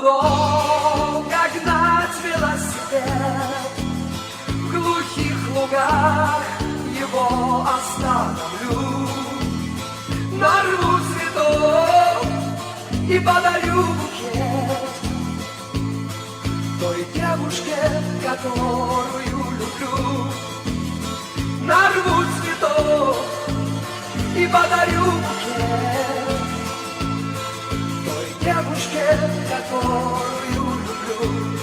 лугов, когда цвела свет, В глухих лугах его остановлю, Нарву цветов и подарю букет Той девушке, которую которую люблю.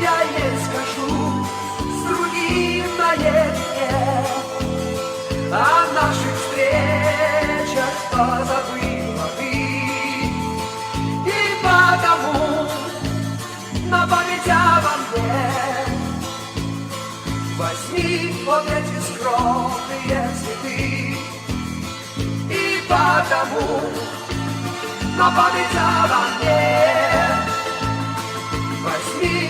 Я ей скажу с другим наедине О наших встречах позабыла ты И потому на память обо мне Возьми вот эти скромные цветы И потому nobody's out on air. First me